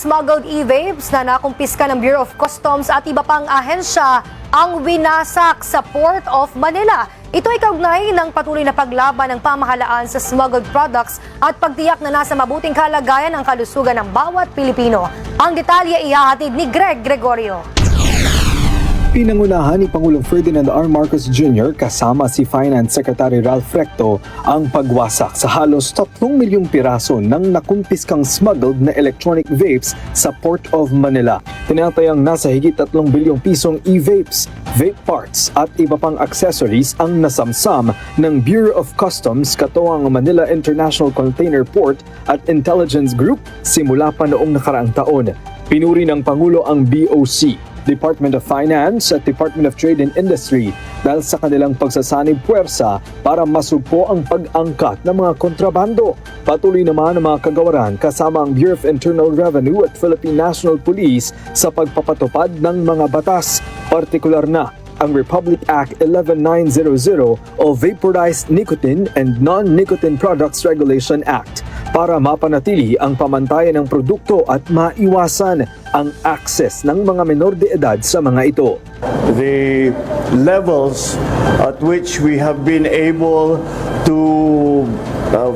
smuggled e-vapes na nakumpiska ng Bureau of Customs at iba pang ahensya ang winasak sa Port of Manila. Ito ay kaugnay ng patuloy na paglaban ng pamahalaan sa smuggled products at pagtiyak na nasa mabuting kalagayan ang kalusugan ng bawat Pilipino. Ang detalye ihahatid ni Greg Gregorio. Pinangunahan ni Pangulong Ferdinand R. Marcos Jr. kasama si Finance Secretary Ralph Recto ang pagwasak sa halos 3 milyong piraso ng nakumpiskang smuggled na electronic vapes sa Port of Manila. Tinatayang nasa higit 3 bilyong pisong e-vapes, vape parts at iba pang accessories ang nasamsam ng Bureau of Customs katuwang Manila International Container Port at Intelligence Group simula pa noong nakaraang taon. Pinuri ng Pangulo ang BOC Department of Finance at Department of Trade and Industry dahil sa kanilang pagsasanib puwersa para masugpo ang pag-angkat ng mga kontrabando. Patuloy naman ang mga kagawaran kasama ang Bureau of Internal Revenue at Philippine National Police sa pagpapatupad ng mga batas, partikular na ang Republic Act 11900 o Vaporized Nicotine and Non-Nicotine Products Regulation Act para mapanatili ang pamantayan ng produkto at maiwasan ang access ng mga menor de edad sa mga ito. the levels at which we have been able to uh,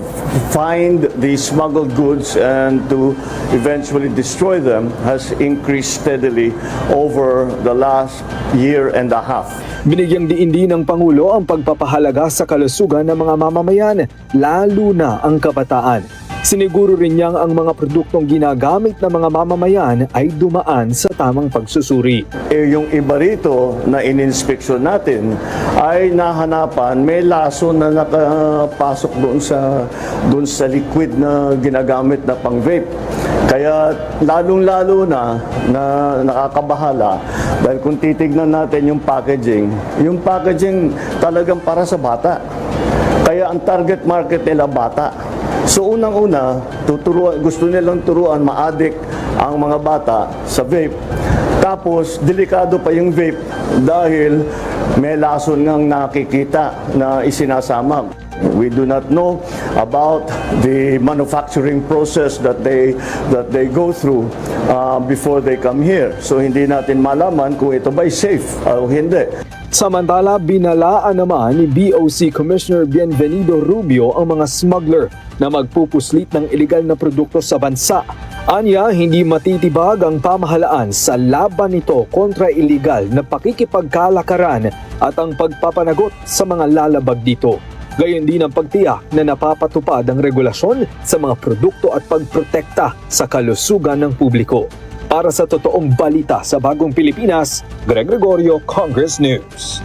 find the smuggled goods and to eventually destroy them has increased steadily over the last year and a half. Binigyang diin din ng Pangulo ang pagpapahalaga sa kalusugan ng mga mamamayan, lalo na ang kabataan. Siniguro rin niyang ang mga produktong ginagamit ng mga mamamayan ay dumaan sa tamang pagsusuri. Eh, yung iba rito na ininspeksyon natin ay nahanapan may laso na nakapasok doon sa doon sa liquid na ginagamit na pang vape. Kaya lalong-lalo na na nakakabahala dahil kung titignan natin yung packaging, yung packaging talagang para sa bata. Kaya ang target market nila bata. So unang-una, tuturuan, gusto nilang turuan ma-addict ang mga bata sa vape. Tapos, delikado pa yung vape dahil may lason ngang nakikita na isinasama. We do not know about the manufacturing process that they that they go through uh, before they come here. So hindi natin malaman kung ito ba safe o hindi. Samantala, binalaan naman ni BOC Commissioner Bienvenido Rubio ang mga smuggler na magpupuslit ng ilegal na produkto sa bansa. Anya, hindi matitibag ang pamahalaan sa laban nito kontra ilegal na pakikipagkalakaran at ang pagpapanagot sa mga lalabag dito. Gayon din ang pagtiyak na napapatupad ang regulasyon sa mga produkto at pagprotekta sa kalusugan ng publiko. Para sa totoong balita sa Bagong Pilipinas, Greg Gregorio, Congress News.